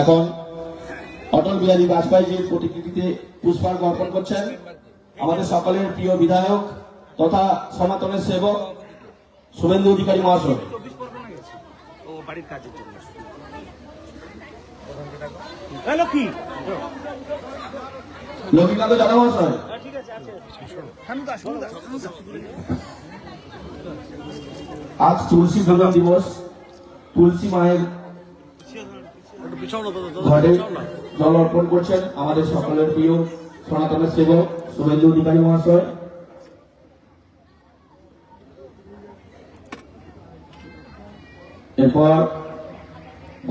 এখন অটল বিহারী বাজপেয়ীজির প্রতিকৃতিতে পুষ্পার্ঘ অর্পণ করছেন। আমাদের সকলের প্রিয় বিধায়ক তথা সনাতনের সেবক শুভেন্দু অধিকারী মহাশয়। লক্ষ্মীকান্ত জানা মহাশয়। ঠিক আছে আছে। শানুদা শানুদা আজ তুলসী পূজন দিবস। তুলসী মায়ের ঘরে জল অর্পণ করছেন আমাদের সকলের প্রিয় সনাতনের সেবক শুভেন্দু অধিকারী মহাশয়। এরপর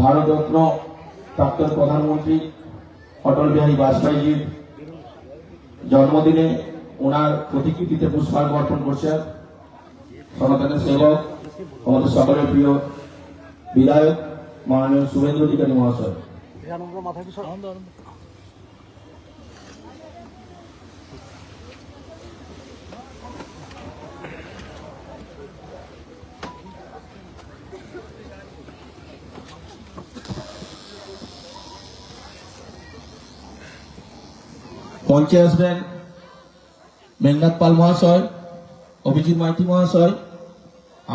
ভারতরত্ন প্রাক্তন প্রধানমন্ত্রী অটল বিহারী বাজপেয়ীজির জন্মদিনে ওনার প্রতিকৃতিতে পুষ্পার্ঘ অর্পণ করছেন সনাতনের সেবক, আমাদের সকলের প্রিয় বিধায়ক। মাননীয় শুভেন্দু অধিকারী মহাশয়। মঞ্চে আসবেন মেঘনাথ পাল মহাশয়, অভিজিৎ মাইতি মহাশয়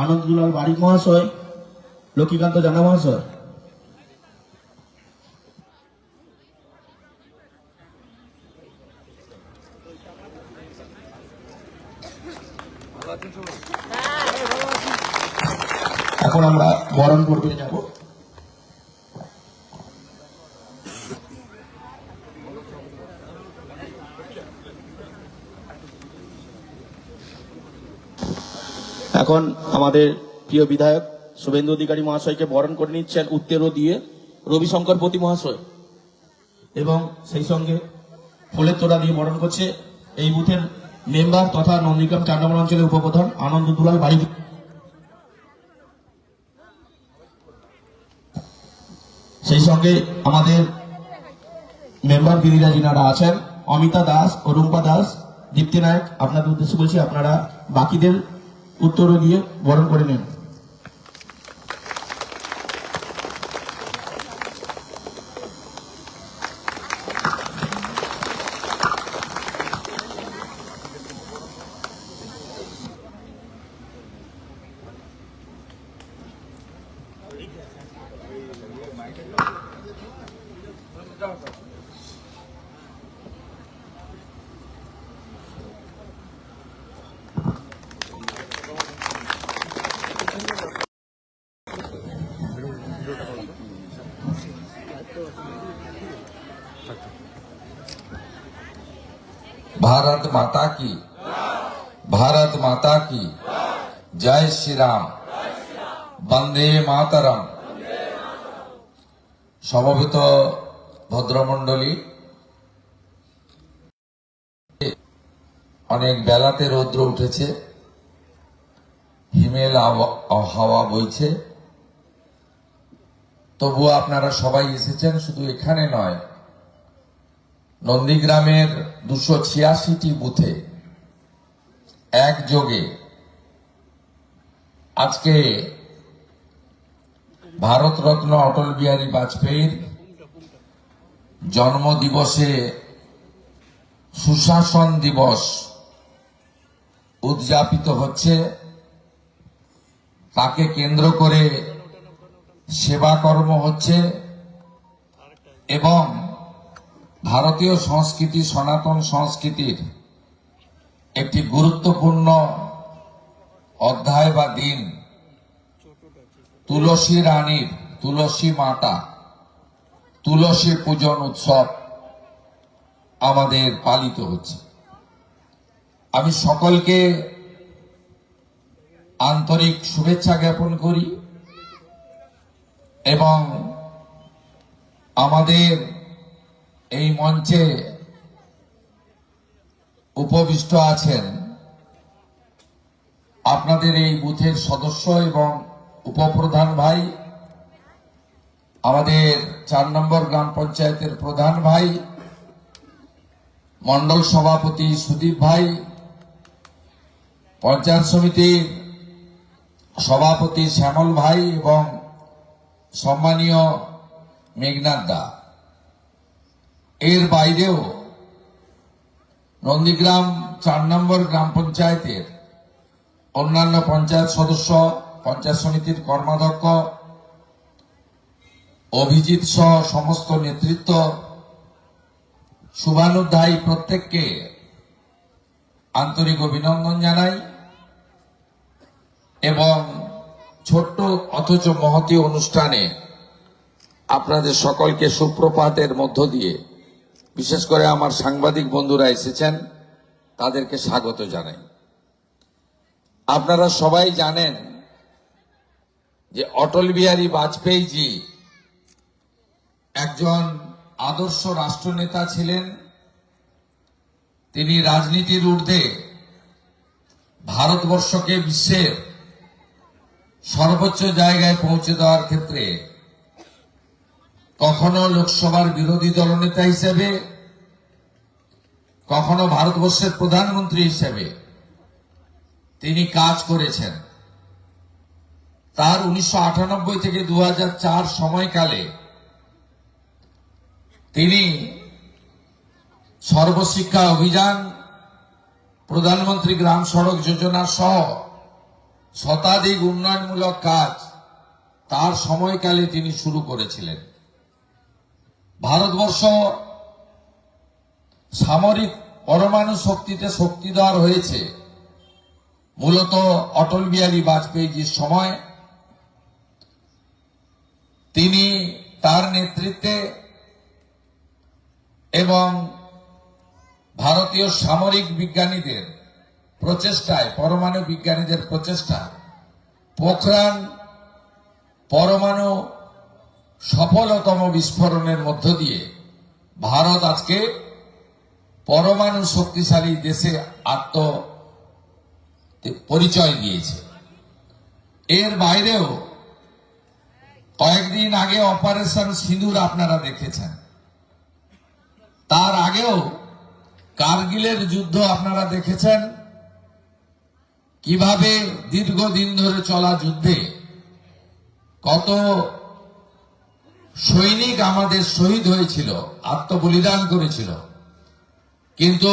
আনন্দ দুলাল বারিক মহাশয়, লক্ষ্মীকান্ত জানা মহাশয়। এখন আমরা বরণ করতে যাব। এখন আমাদের প্রিয় বিধায়ক শুভেন্দু অধিকারী মহাশয়কে বরণ করে নিচ্ছেন উত্তেরও দিয়ে রবিশঙ্কর প্রতি মহাশয়। এবং সেই সঙ্গে ফুলের তোড়া দিয়ে বরণ করছে এই বুথের মেম্বার তথা নন্দীগ্রাম নম্বর অঞ্চলের উপপ্রধান আনন্দ দুলাল বাড়ি সেই সঙ্গে আমাদের মেম্বার গিরিরা যিনারা আছেন, অমিতা দাস ও রুম্পা দাস, দীপ্তি নায়ক। আপনাদের উদ্দেশ্যে বলছি, আপনারা বাকিদের উত্তর দিয়ে বরণ করে নেন। भारत माता की भारत माता की जय श्री राम বন্দে মাতারাম সমবেত ভদ্রমণ্ডলী অনেক বেলাতে রৌদ্র উঠেছে হিমেল আব- হাওয়া বইছে তবুও আপনারা সবাই এসেছেন শুধু এখানে নয় নন্দীগ্রামের দুশো ছিয়াশিটি বুথে একযোগে আজকে ভারতরত্ন অটল বিহারী বাজপেয়ীর জন্ম দিবসে সুশাসন দিবস উদযাপিত হচ্ছে। তাকে কেন্দ্র করে সেবাকর্ম হচ্ছে এবং ভারতীয় সংস্কৃতি, সনাতন সংস্কৃতির একটি গুরুত্বপূর্ণ অধ্যায় বা দিন। তুলসী রানীর তুলসী মাতা, তুলসী পূজন উৎসব আমাদের পালিত হচ্ছে। আমি সকলকে আন্তরিক শুভেচ্ছা জ্ঞাপন করি এবং আমাদের এই মঞ্চে উপবিষ্ট আছেন আপনাদের এই বুথের সদস্য এবং উপপ্রধান ভাই, আমাদের চার নম্বর গ্রাম পঞ্চায়েতের প্রধান ভাই মন্ডল সভাপতি সুদীপ ভাই, পঞ্চায়েত সমিতির সভাপতি শ্যামল ভাই এবং সম্মানীয় মেঘনাথ দা। এর বাইরেও নন্দীগ্রাম চার নম্বর গ্রাম পঞ্চায়েতের অন্যান্য পঞ্চায়েত সদস্য, পঞ্চায়েত সমিতির কর্মাধ্যক্ষ, অভিজিৎ সহ সমস্ত নেতৃত্ব, শুভানুধ্যায়ী প্রত্যেককে আন্তরিক অভিনন্দন জানাই এবং ছোট্ট অথচ মহতি অনুষ্ঠানে আপনাদের সকলকে সুপ্রপাতের মধ্য দিয়ে বিশেষ করে আমার সাংবাদিক বন্ধুরা এসেছেন, তাদেরকে স্বাগত জানাই। আপনারা সবাই জানেন যে অটল বিহারী বাজপেয়ীজি একজন আদর্শ রাষ্ট্রনেতা ছিলেন। তিনি রাজনীতির ঊর্ধ্বে ভারতবর্ষকে বিশ্বের সর্বোচ্চ জায়গায় পৌঁছে দেওয়ার ক্ষেত্রে কখনো লোকসভার বিরোধী দলনেতা হিসেবে, কখনো ভারতবর্ষের প্রধানমন্ত্রী হিসেবে তিনি কাজ করেছেন। তার উনিশশো আটানব্বই থেকে দু হাজার চার সময়কালে তিনি সর্বশিক্ষা অভিযান, প্রধানমন্ত্রী গ্রাম সড়ক যোজনা সহ শতাধিক উন্নয়নমূলক কাজ তার সময়কালে তিনি শুরু করেছিলেন। ভারতবর্ষ সামরিক পরমাণু শক্তিতে শক্তি দেওয়ার হয়েছে। মূলত অটল বিহারী বাজপেয়ীজির সময় তিনি তার নেতৃত্বে এবং ভারতীয় সামরিক বিজ্ঞানীদের প্রচেষ্টায়, পরমাণু বিজ্ঞানীদের প্রচেষ্টা পোখরান পরমাণু সফলতম বিস্ফোরণের মধ্য দিয়ে ভারত আজকে পরমাণু শক্তিশালী দেশে আত্ম পরিচয় দিয়েছে। এর বাইরেও কয়েকদিন আগে অপারেশন সিঁদুর আপনারা দেখেছেন। তার আগেও কার্গিলের যুদ্ধ আপনারা দেখেছেন। কীভাবে দীর্ঘদিন ধরে চলা যুদ্ধে কত সৈনিক আমাদের শহীদ হয়েছিল, আত্মবলিদান করেছিল। কিন্তু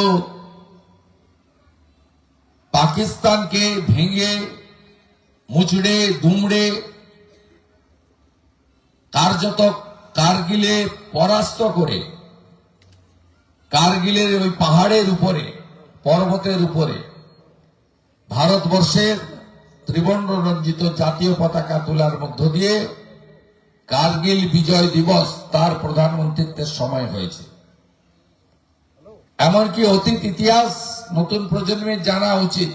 পাকিস্তানকে ভেঙে, মুচড়ে, দুমড়ে, কার্যত কার্গিলে পরাস্ত করে, কার্গিলের ওই পাহাড়ের উপরে, পর্বতের উপরে, ভারতবর্ষের ত্রিবর্ণ রঞ্জিত জাতীয় পতাকা তোলার মধ্য দিয়ে কার্গিল বিজয় দিবস তার প্রধানমন্ত্রিত্বের সময় হয়েছে। এমনকি অতীত ইতিহাস নতুন প্রজন্মের জানা উচিত।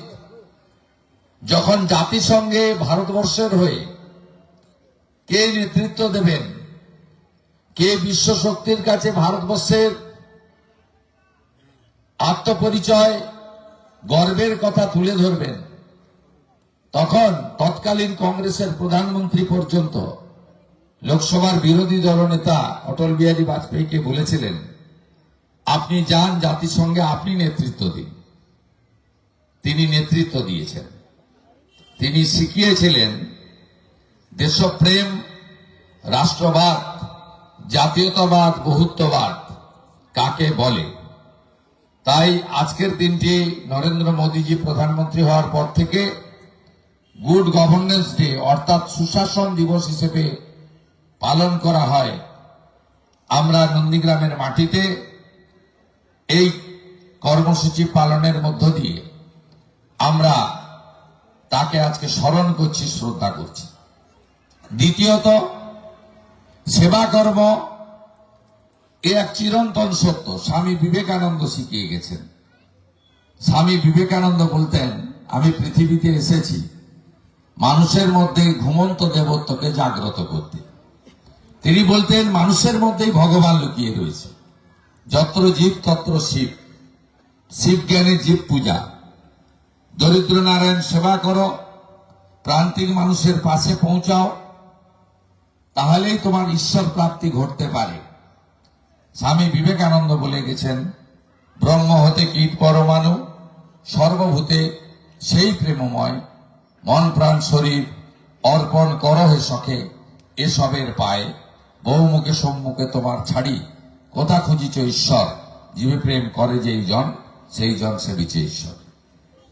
যখন জাতিসংঘে ভারতবর্ষের হয়ে কে নেতৃত্ব দেবেন, কে বিশ্ব শক্তির কাছে ভারতবর্ষের আত্মপরিচয়, গর্বের কথা তুলে ধরবেন, তখন তৎকালীন কংগ্রেসের প্রধানমন্ত্রী পর্যন্ত লোকসভার বিরোধী দলনেতা অটল বিহারী বাজপেয়ীকে বলেছিলেন, আপনি যান, জাতিসংঘে আপনি নেতৃত্ব দিন। তিনি নেতৃত্ব দিয়েছেন। তিনি শিখিয়েছিলেন, দেশপ্রেম, রাষ্ট্রবাদ, জাতীয়তাবাদ, বহুত্ববাদ কাকে বলে? তাই আজকের দিনটি নরেন্দ্র মোদীজি প্রধানমন্ত্রী হওয়ার পর থেকে গুড গভর্নেন্স ডে অর্থাৎ সুশাসন দিবস হিসেবে পালন করা হয়। আমরা নন্দীগ্রামের মাটিতে এই কর্মসূচি পালনের মধ্য দিয়ে আমরা তাকে আজকে স্মরণ করছি, শ্রদ্ধা করছি। দ্বিতীয়ত, সেবা কর্ম এ এক চিরন্তন সত্য। স্বামী বিবেকানন্দ শিখিয়ে গেছেন। স্বামী বিবেকানন্দ বলতেন, আমি পৃথিবীতে এসেছি। মানুষের মধ্যে ঘুমন্ত দেবত্বকে জাগ্রত করতে। তিনি বলতেন, মানুষের মধ্যেই ভগবান লুকিয়ে রয়েছে। যত্র জীব, তত্র শিব। শিব জ্ঞানের জীব পূজা। দরিদ্র নারায়ণ সেবা করো, প্রান্তিক মানুষের পাশে পৌঁছাও, তাহলেই তোমার ঈশ্বর প্রাপ্তি ঘটতে পারে। স্বামী বিবেকানন্দ বলে গেছেন, ব্রহ্ম হতে কীট পরমাণু, সর্বভূতে সেই প্রেমময়, মন প্রাণ শরীর, অর্পণ কর হে সখে, এসবের পায়ে। বহুমুখে সম্মুখে তোমার ছাড়ি। কথা খুঁজিছ ঈশ্বর। জীবে প্রেম করে যেই জন, সেই জন সেবিছে ঈশ্বর।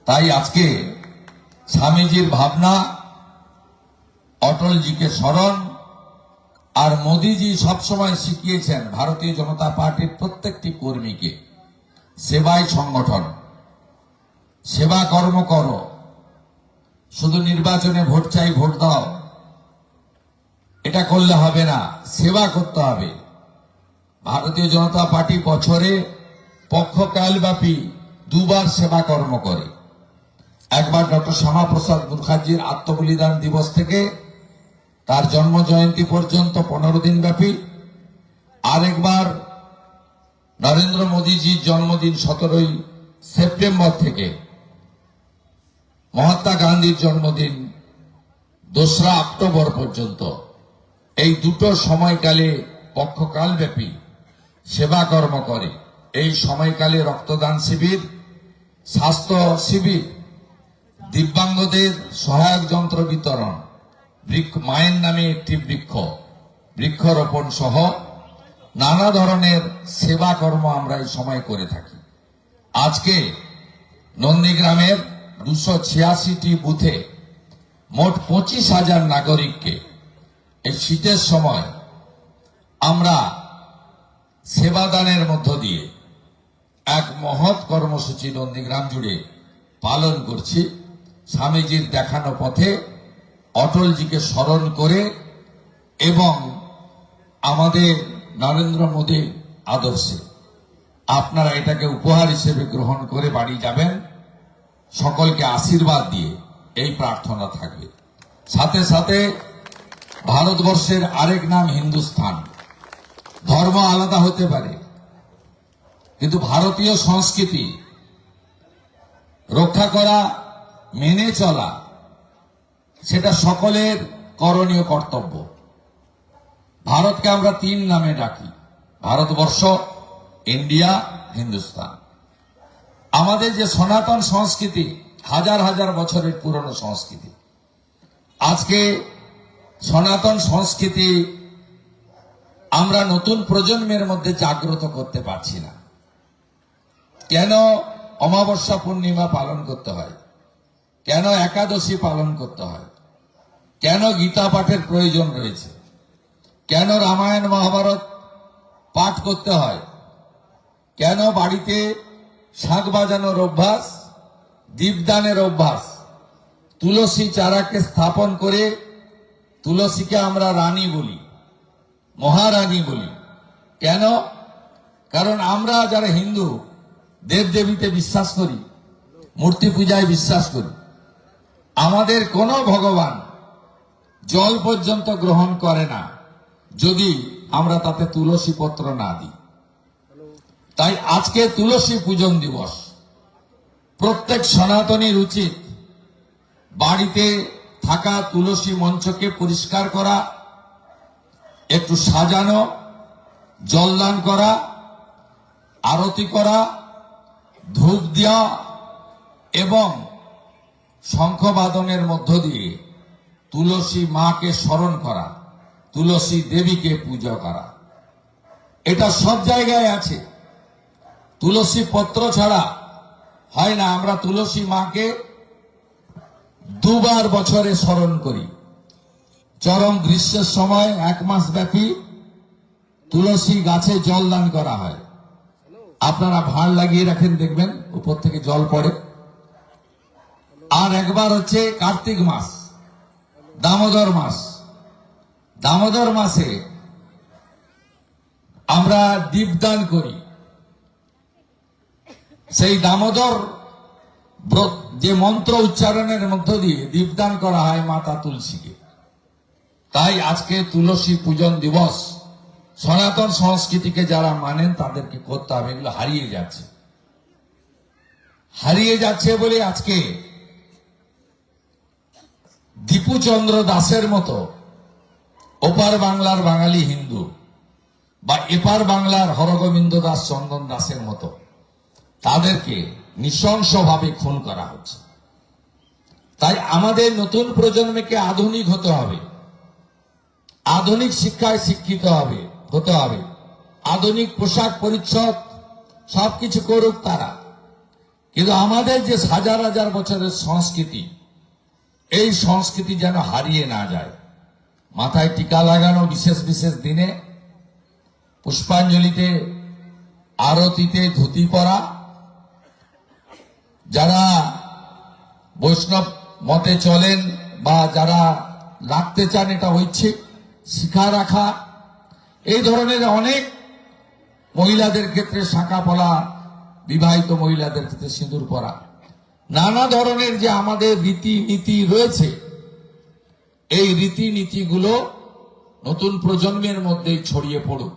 তাই আজকে স্বামীজির ভাবনা, অটলজিকে স্মরণ, আর মোদিজি সবসময় শিখিয়েছেন ভারতীয় জনতা পার্টির প্রত্যেকটি কর্মীকে, সেবাই সংগঠন, সেবা কর্ম করো। শুধু নির্বাচনে ভোট চাই, ভোট দাও। এটা করলে হবে না, সেবা করতে হবে। ভারতীয় জনতা পার্টি বছরে পক্ষকালব্যাপী দুবার সেবা কর্ম করে। একবার ডক্টর শ্যামাপ্রসাদ মুখার্জির আত্মবলিদান দিবস থেকে তার জন্ম জয়ন্তী পর্যন্ত পনেরো দিন ব্যাপী। আরেকবার নরেন্দ্র মোদীজির জন্মদিন সতেরোই সেপ্টেম্বর থেকে। মহাত্মা গান্ধীর জন্মদিন দোসরা অক্টোবর পর্যন্ত। এই দুটো সময়কালে পক্ষকাল ব্যাপী সেবা কর্ম করে। এই সময়কালে রক্তদান শিবির, স্বাস্থ্য শিবির, দিব্যাঙ্গদের সহায়ক যন্ত্র বিতরণ, বৃক্ষ, মায়ের নামে একটি বৃক্ষ, বৃক্ষরোপণ সহ নানা ধরনের সেবা কর্ম আমরা এই সময় করে থাকি। আজকে নন্দীগ্রামের দুশো ছিয়াশিটি বুথে মোট পঁচিশ হাজার নাগরিককে এই শীতের সময় আমরা সেবাদানের মধ্য দিয়ে এক মহৎ কর্মসূচি নন্দীগ্রাম জুড়ে পালন করছি। স্বামীজির দেখানো পথে অটলজিকে স্মরণ করে এবং আমাদের নরেন্দ্র মোদীর আদর্শে আপনারা এটাকে উপহার হিসেবে গ্রহণ করে বাড়ি যাবেন। সকলকে আশীর্বাদ দিয়ে এই প্রার্থনা থাকবে। সাথে সাথে ভারতবর্ষের আরেক নাম হিন্দুস্থান। ধর্ম আলাদা হতে পারে, কিন্তু ভারতীয় সংস্কৃতি রক্ষা করা, মেনে চলা, সেটা সকলের করণীয় কর্তব্য। ভারতকে আমরা তিন নামে ডাকি, ভারতবর্ষ, ইন্ডিয়া হিন্দুস্তান আমাদের যে সনাতন সংস্কৃতি, হাজার হাজার বছরের পুরনো সংস্কৃতি, আজকে সনাতন সংস্কৃতি আমরা নতুন প্রজন্মের মধ্যে জাগ্রত করতে পারছি না। কেন অমাবস্যা পূর্ণিমা পালন করতে হয়? কেন একাদশী পালন করতে হয়? কেন গীতা পাঠের প্রয়োজন রয়েছে? কেন রামায়ণ মহাভারত পাঠ করতে হয়? কেন বাড়িতে শাক বাজানোর অভ্যাস, দীপদানের অভ্যাস, তুলসী চারাকে স্থাপন করে তুলসীকে আমরা রানী বলি, মহারানী বলি। কেন? কারণ আমরা যারা হিন্দু, দেবদেবীতে বিশ্বাস করি, মূর্তি পূজায় বিশ্বাস করি। আমাদের কোনো ভগবান জল পর্যন্ত গ্রহণ করে না, যদি আমরা তাতে তুলসী পত্র না দিই। তাই আজকে তুলসী পূজন দিবস। প্রত্যেক সনাতনীর উচিত বাড়িতে থাকা তুলসী মঞ্চকে পরিষ্কার করা, একটু সাজানো জলদান করা, আরতি করা, ধূপ দেওয়া এবং শঙ্খবাদনের মধ্য দিয়ে তুলসী মাকে স্মরণ করা, তুলসী দেবীকে পুজো করা। এটা সব জায়গায় আছে। তুলসী পত্র ছাড়া হয় না, আমরা তুলসী মাকে দুবার বছরে স্মরণ করি। চরম গ্রীষ্মের সময় এক মাস ব্যাপী তুলসী গাছে জল দান করা হয়। আপনারা ভাঁড় লাগিয়ে রাখেন, দেখবেন, উপর থেকে জল পড়ে। আর একবার হচ্ছে কার্তিক মাস, দামোদর মাস। দামোদর মাসে আমরা দীপদান করি। সেই দামোদর যে মন্ত্র উচ্চারণের মধ্য দিয়ে দীপদান করা হয় মাতা তুলসীকে। তাই আজকে তুলসী পূজন দিবস, সনাতন সংস্কৃতিকে যারা মানেন তাদেরকে করতে হবে এগুলো হারিয়ে যাচ্ছে। হারিয়ে যাচ্ছে বলে আজকে দীপুচন্দ্র দাসের মতো ওপার বাংলার বাঙালি হিন্দু বা এপার বাংলার হরগোবিন্দ দাস চন্দন দাসের মতো তাদেরকে নৃশংসভাবে খুন করা হচ্ছে। তাই আমাদের নতুন প্রজন্মকে আধুনিক হতে হবে। আধুনিক শিক্ষায় শিক্ষিত হবে, হতে হবে। আধুনিক পোশাক পরিচ্ছদ সবকিছু করুক তারা। কিন্তু আমাদের যে হাজার হাজার বছরের সংস্কৃতি, এই সংস্কৃতি যেন হারিয়ে না যায়। মাথায় টিকা লাগানো বিশেষ বিশেষ দিনে পুষ্পাঞ্জলিতে, আরতিতে ধুতি পরা যারা বৈষ্ণব মতে চলেন বা যারা রাখতে চান এটা ঐচ্ছিক, শিখা রাখা, এই ধরনের অনেক মহিলাদের ক্ষেত্রে শাঁখা পলা, বিবাহিত মহিলাদের ক্ষেত্রে সিঁদুর পরা, নানা ধরনের যে আমাদের রীতি নীতি রয়েছে, এই রীতিনীতিগুলো নতুন প্রজন্মের মধ্যেই ছড়িয়ে পড়ুক।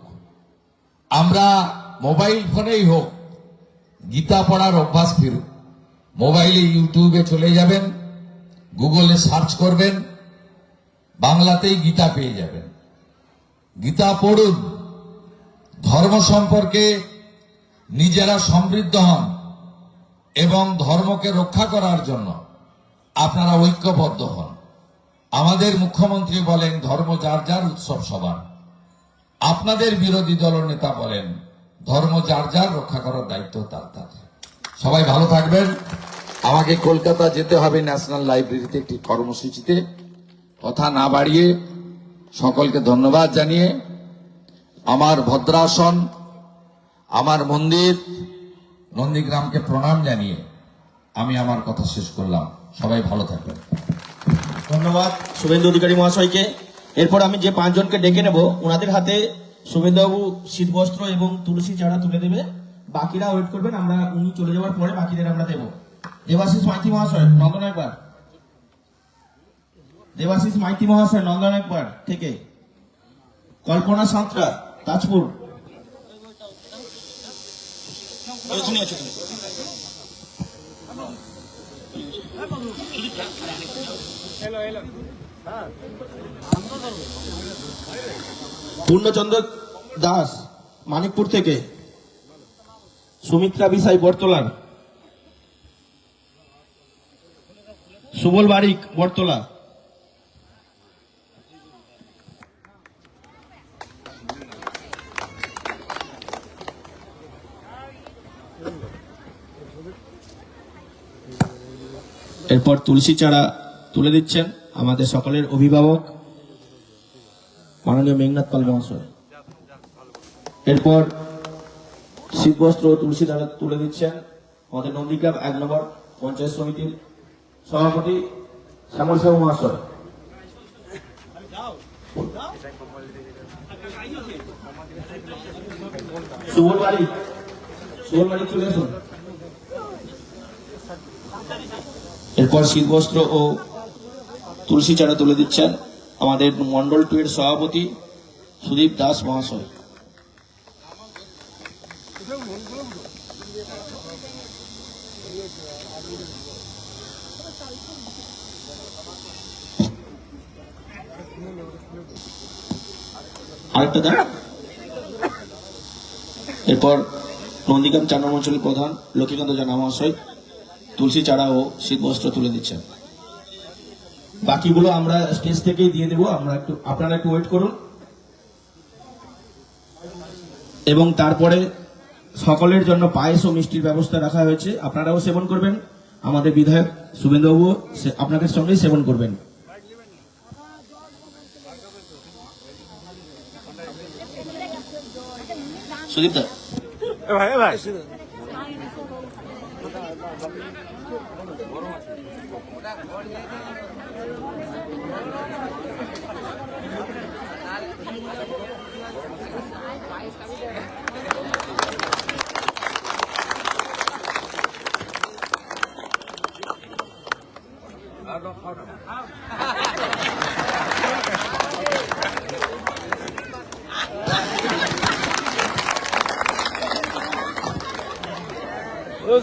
আমরা মোবাইল ফোনেই হোক, গীতা পড়ার অভ্যাস ফিরুক। মোবাইলে ইউটিউবে চলে যাবেন, গুগলে সার্চ করবেন, বাংলাতেই গীতা পেয়ে যাবেন। গীতা পড়ুন। ধর্ম সম্পর্কে নিজেরা সমৃদ্ধ হন এবং ধর্মকে রক্ষা করার জন্য আপনারা ঐক্যবদ্ধ হন। আমাদের মুখ্যমন্ত্রী বলেন, ধর্ম যার যার উৎসব সবার আপনাদের বিরোধী দল নেতা বলেন, ধর্ম যার যার রক্ষা করার দায়িত্ব তার তার সবাই ভালো থাকবেন। আমাকে কলকাতা যেতে হবে ন্যাশনাল লাইব্রেরিতে একটি কর্মসূচিতে। কথা না বাড়িয়ে সকলকে ধন্যবাদ জানিয়ে আমার ভদ্রাসন, আমার মন্দির, নন্দীগ্রামকে প্রণাম জানিয়ে আমি আমার কথা শেষ করলাম। সবাই ভালো থাকবেন। ধন্যবাদ শুভেন্দু অধিকারী মহাশয়কে। এরপর আমি যে পাঁচজনকে ডেকে নেব, ওনাদের হাতে শুভেন্দুবাবু শীতবস্ত্র এবং তুলসী চারা তুলে দেবে। বাকিরা ওয়েট করবেন, আমরা উনি চলে যাওয়ার পরে বাকিদের আমরা দেব। দেবাশিস মাইতি মহাশয়, নন্দন একবার। দেবাশিস মাইতি মহাশয়, নন্দন একবার থেকে। কল্পনা সাঁতরা, তাজপুর। পূর্ণচন্দ্র দাস, মানিকপুর থেকে। সুমিত্রা বিসাই বর্তলার সুবল বারিক বর্তলা এরপর তুলসী চারা তুলে দিচ্ছেন আমাদের সকলের অভিভাবক মাননীয় মেঘনাথ পাল মহাশয় এরপর শীতবস্ত্র ও তুলসী দ্বারা তুলে দিচ্ছেন আমাদের নন্দীগ্রাম এক নম্বর পঞ্চায়েত সমিতির সভাপতি শ্যামল সাহু মহাশয়। এরপর শীতবস্ত্র ও তুলসী চারা তুলে দিচ্ছেন আমাদের মন্ডল টু এর সভাপতি সুদীপ দাস মহাশয়। আরেকটা দেন এরপর নন্দীগ্রাম চার নম্বর অঞ্চলের প্রধান লক্ষ্মীকান্ত জানা মহাশয় তুলসী চারা ও শীতবস্ত্র তুলে দিচ্ছেন। বাকিগুলো আমরা স্টেজ থেকেই দিয়ে দেবো। আমরা একটু আপনারা একটু ওয়েট করুন। এবং তারপরে সকলের জন্য পায়েস ও মিষ্টির ব্যবস্থা রাখা হয়েছে। আপনারাও সেবন করবেন। আমাদের বিধায়ক শুভেন্দুবাবু সে- আপনাদের সঙ্গেই সেবন করবেন। সুদীপ দা এ ভাই এ ভাই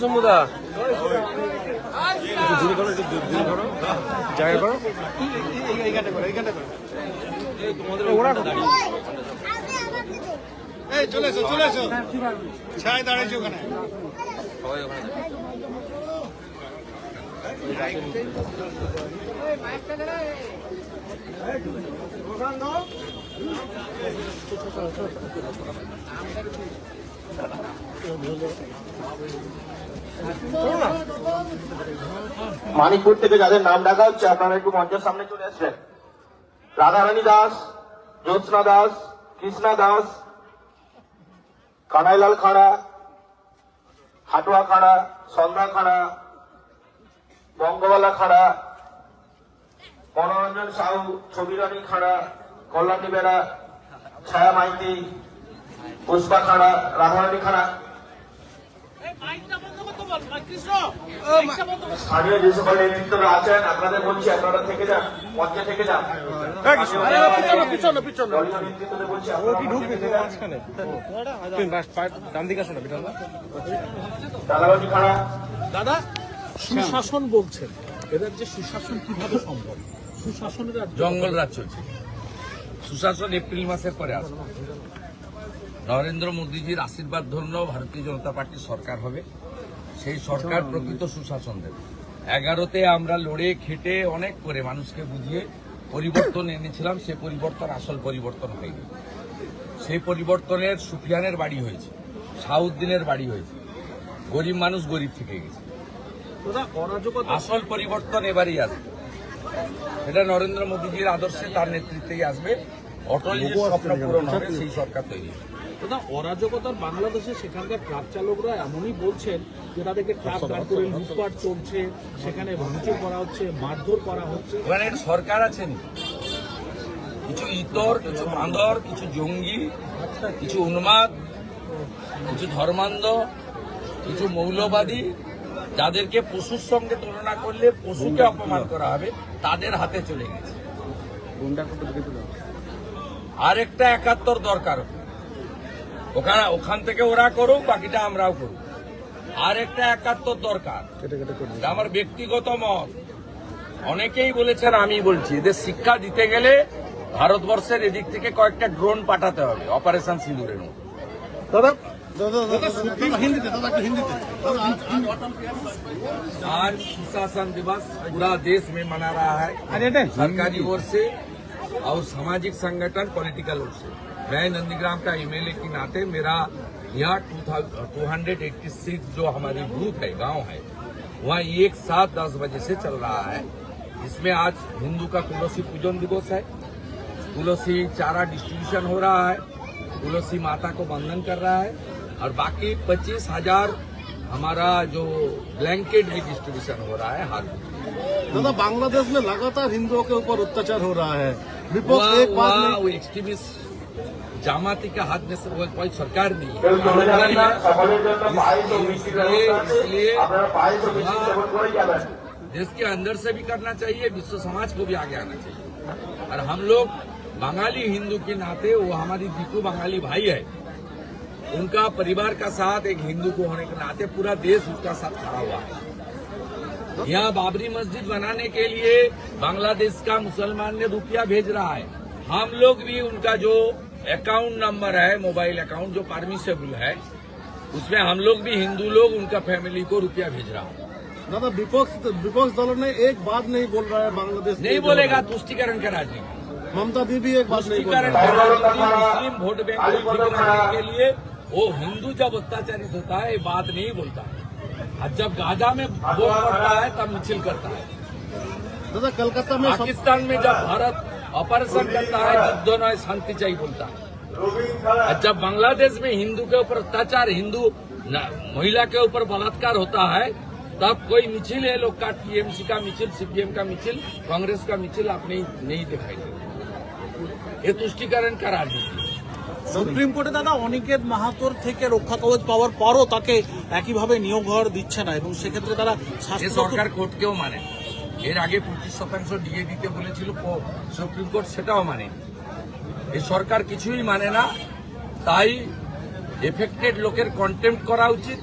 সমুদা জায়গা করো। ওরা এই চলে এসো চলে এসো। ছায় দাঁড়িয়েছো ওখানে। মানিকপুর থেকে যাদের নাম ডাকা হচ্ছে, আপনারা একটু মঞ্চের সামনে চলে আসবেন। রাধারানী দাস, জ্যোৎস্না দাস, কৃষ্ণা দাস, কানাইলাল খাড়া, হাটুয়া খাড়া, সন্ধ্যা খাড়া, বঙ্গবালা খাড়া, মনোরঞ্জন সাহু, ছবিরানী খাড়া, কল্যাণী বেড়া ছায়া মাইতি পুষ্পা খাড়া, রাধারানী খাড়া স্থানীয় যে সকল নেতৃত্বরা আছেন আপনাদের বলছি আপনারা থেকে যান মঞ্চে থেকে যান। দাদা সুশাসন বলছেন। এদের যে সুশাসন কীভাবে সম্ভব? সুশাসনের জঙ্গল রাজ চলছে সুশাসন এপ্রিল মাসের পরে আসবে। নরেন্দ্র মোদীজির আশীর্বাদ ধন্য ভারতীয় জনতা পার্টির সরকার হবে। সেই সরকার প্রকৃত সুশাসন দেবে। এগারোতে আমরা লড়ে খেটে অনেক করে মানুষকে বুঝিয়ে পরিবর্তন এনেছিলাম। সে পরিবর্তন আসল পরিবর্তন হয়নি। সেই পরিবর্তনের সুফিয়ানের বাড়ি হয়েছে। শাহউদ্দিনের বাড়ি হয়েছে। গরিব মানুষ গরিব থেকে গেছে। আসল পরিবর্তন এবারই আসবে। এটা নরেন্দ্র মোদীজির আদর্শে তার নেতৃত্বেই আসবে। অটল স্বপ্ন পূরণ হবে সেই সরকার তৈরি হবে। দাদা অরাজকতার বাংলাদেশে সেখানকার ট্রাক চালকরা এমনই বলছেন যে তাদেরকে ট্রাক দাঁড় করে লুটপাট চলছে সেখানে ভাঙচুর করা হচ্ছে মারধর করা হচ্ছে। সরকার আছেন? কিছু ইতর কিছু বাঁদর কিছু জঙ্গি কিছু উন্মাদ কিছু ধর্মান্ধ কিছু মৌলবাদী যাদেরকে পশুর সঙ্গে তুলনা করলে পশুকে অপমান করা হবে তাদের হাতে চলে গেছে। আরেকটা একাত্তর দরকার। ওখানে ওখান থেকে ওরা করুক বাকিটা আমরাও করুক আরেকটা একাত্তর দরকার এটা আমার ব্যক্তিগত মত অনেকেই বলেছেন আমি বলছি এদের শিক্ষা দিতে গেলে ভারতবর্ষের এদিক থেকে কয়েকটা ড্রোন পাঠাতে হবে অপারেশন সিঁদুরের মতো দাদা দাদা দাদা হিন্দিতে দাদা একটু হিন্দিতে आज सुशासन दिवस पूरा देश में मना रहा है सरकारी ओर से और सामाजिक संगठन पॉलिटिकल ओर से मैं नंदीग्राम का एमएलए के नाते मेरा यहाँ टू हंड्रेड एट्टी सिक्स जो हमारी बूथ है गाँव है वहाँ एक साथ दस बजे से चल रहा है। इसमें आज हिंदू का तुलसी पूजन दिवस है। तुलसी चारा डिस्ट्रीब्यूशन हो रहा है। तुलसी माता को वंदन कर रहा है। और बाकी पच्चीस हज़ार हमारा जो ब्लैंकेट भी डिस्ट्रीब्यूशन हो रहा है हाथ दादा बांग्लादेश में लगातार हिंदुओं के ऊपर अत्याचार हो रहा है। विपक्ष एक बात एक्सट्रीमिस्ट जामाती का हाथ में कोई सरकार नहीं है। इसलिए देश के अंदर से भी करना चाहिए विश्व समाज को भी आगे आना चाहिए। और हम लोग बंगाली हिंदू के नाते वो हमारी दीपू बंगाली भाई है उनका परिवार का साथ एक हिंदू को होने के नाते पूरा देश उसका साथ खड़ा हुआ है। यहाँ बाबरी मस्जिद बनाने के लिए बांग्लादेश का मुसलमान ने रुपया भेज रहा है। हम लोग भी उनका जो अकाउंट नंबर है मोबाइल अकाउंट जो परमिसेबल है उसमें हम लोग भी हिंदू लोग उनका फैमिली को रुपया भेज रहा हूँ। दादा विपक्ष विपक्ष दलों ने एक बात नहीं बोल रहा है बांग्लादेश नहीं बोलेगा तुष्टिकरण का राजनीति ममता दीदी एक बात नहीं मुस्लिम वोट बैंक को लिए वो हिंदू जब अत्याचारित होता है ये बात नहीं बोलता है। और जब गाजा में वोट पड़ता है तब मिचिल करता है। दादा कलकत्ता में पाकिस्तान में जब भारत অপারেশন করতে যুদ্ধ নয় শান্তি চাই বলতা আচ্ছা বাংলাদেশ মে হিন্দু কে উপর অত্যাচার হিন্দু মহিলা কে উপর বলাৎকার হতা হয় তব কই মিছিল হে লোক টিএমসি কা মিছিল সিপিএম কা মিছিল কংগ্রেস কা মিছিল আপনি নেই দেখাই এ তুষ্টিকরণ কা সুপ্রিম কোর্টে দাদা অনিকেত মাহাতোর থেকে রক্ষা কবচ পাওয়ার পরও তাকে একইভাবে নিয়োগ হওয়ার দিচ্ছে না এবং সেক্ষেত্রে তারা সরকার কোর্টকেও মানে এর আগে পঁচিশ শতাংশ দিয়ে দিতে বলেছিল সুপ্রিম কোর্ট, সেটাও মানে এই সরকার কিছুই মানে না। তাই এফেক্টেড লোকের কন্টেম্প করা উচিত।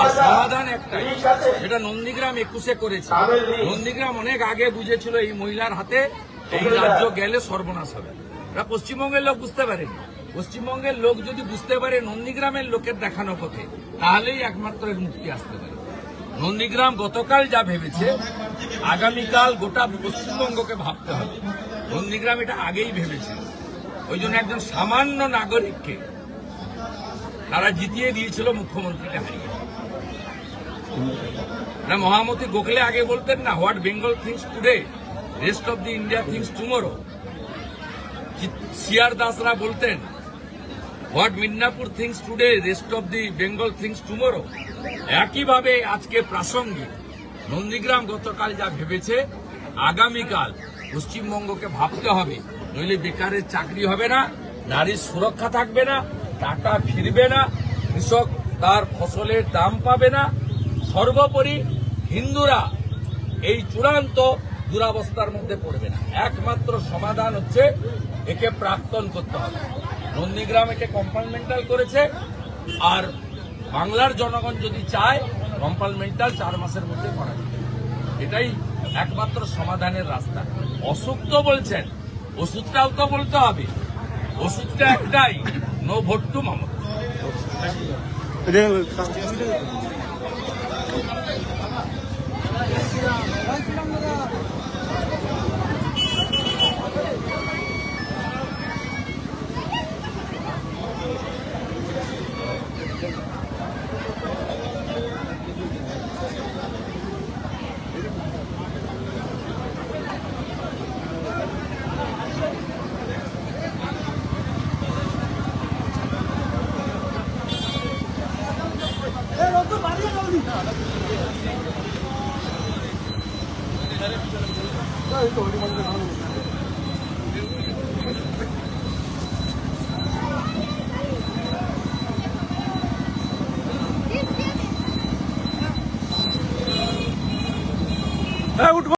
আর সমাধান একটাই সেটা নন্দীগ্রাম একুশে করেছে। নন্দীগ্রাম অনেক আগে বুঝেছিল এই মহিলার হাতে এই রাজ্য গেলে সর্বনাশ হবে। এটা পশ্চিমবঙ্গের লোক বুঝতে পারেনি। পশ্চিমবঙ্গের লোক যদি বুঝতে পারে নন্দীগ্রামের লোকের দেখানো পথে, তাহলেই একমাত্র মুক্তি আসতে পারে। নন্দীগ্রাম গতকাল যা ভেবেছে, আগামীকাল গোটা পশ্চিমবঙ্গকে ভাবতে হবে। নন্দীগ্রাম এটা আগেই ভেবেছে। ওই জন্য একজন সামান্য নাগরিককে তারা জিতিয়ে দিয়েছিল মুখ্যমন্ত্রীকে হারিয়ে। না, মহামতি গোখলে আগে বলতেন না, what Bengal thinks today, rest of the India thinks tomorrow. C R Dasra বলতেন, what Midnapore thinks today, rest of the Bengal thinks tomorrow. একইভাবে আজকে প্রাসঙ্গিক নন্দীগ্রাম গতকাল যা ভেবেছে, আগামীকাল পশ্চিমবঙ্গকে ভাবতে হবে। নইলে বেকারের চাকরি হবে না, নারীর সুরক্ষা থাকবে না, টাকা ফিরবে না, কৃষক তার ফসলের দাম পাবে না। সর্বোপরি হিন্দুরা এই চূড়ান্ত দুরাবস্থার মধ্যে পড়বে না। একমাত্র সমাধান হচ্ছে একে প্রাক্তন করতে হবে। নন্দীগ্রাম একে কম্পার্টমেন্টাল করেছে, আর বাংলার জনগণ যদি চায় কম্পার্টমেন্টাল চার মাসের মধ্যে করা যাবে এটাই একমাত্র সমাধানের রাস্তা। অসুখ তো বলছেন ওষুধটাও তো বলতে হবে। ওষুধটা একটাই নো ভোট টু মমতা। এই তো, ওই মানে